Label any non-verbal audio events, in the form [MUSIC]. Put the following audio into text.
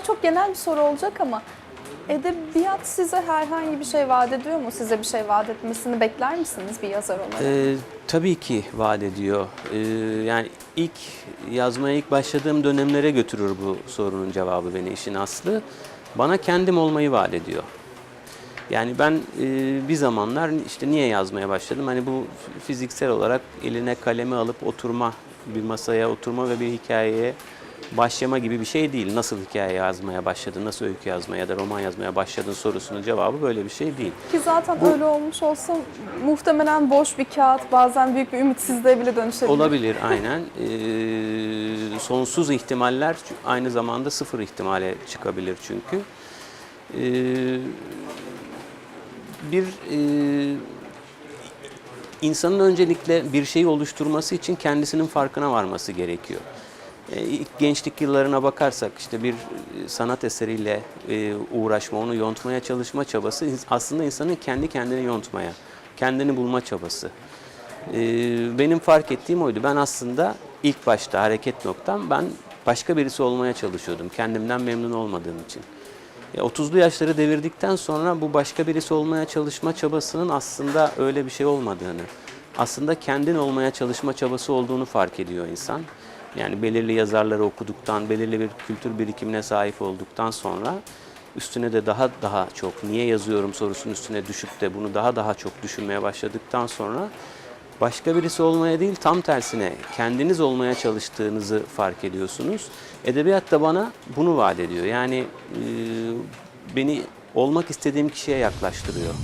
belki çok genel bir soru olacak ama edebiyat size herhangi bir şey vaat ediyor mu? Size bir şey vaat etmesini bekler misiniz bir yazar olarak? Ee, tabii ki vaat ediyor. Ee, yani ilk yazmaya ilk başladığım dönemlere götürür bu sorunun cevabı beni işin aslı. Bana kendim olmayı vaat ediyor. Yani ben e, bir zamanlar işte niye yazmaya başladım? Hani bu fiziksel olarak eline kalemi alıp oturma, bir masaya oturma ve bir hikayeye başlama gibi bir şey değil. Nasıl hikaye yazmaya başladın, nasıl öykü yazmaya ya da roman yazmaya başladın sorusunun cevabı böyle bir şey değil. Ki zaten öyle olmuş olsa muhtemelen boş bir kağıt bazen büyük bir ümitsizliğe bile dönüşebilir. Olabilir aynen. [LAUGHS] Ee, sonsuz ihtimaller aynı zamanda sıfır ihtimale çıkabilir çünkü. Ee, bir e, insanın öncelikle bir şeyi oluşturması için kendisinin farkına varması gerekiyor. İlk gençlik yıllarına bakarsak işte bir e, sanat eseriyle e, uğraşma, onu yontmaya çalışma çabası aslında insanın kendi kendini yontmaya, kendini bulma çabası. Benim fark ettiğim oydu. Ben aslında ilk başta hareket noktam ben başka birisi olmaya çalışıyordum. Kendimden memnun olmadığım için. E, 30'lu yaşları devirdikten sonra bu başka birisi olmaya çalışma çabasının aslında öyle bir şey olmadığını, aslında kendin olmaya çalışma çabası olduğunu fark ediyor insan. Yani belirli yazarları okuduktan, belirli bir kültür birikimine sahip olduktan sonra üstüne de daha daha çok niye yazıyorum sorusunun üstüne düşüp de bunu daha daha çok düşünmeye başladıktan sonra başka birisi olmaya değil tam tersine kendiniz olmaya çalıştığınızı fark ediyorsunuz. Edebiyat da bana bunu vaat ediyor. Yani e, beni olmak istediğim kişiye yaklaştırıyor.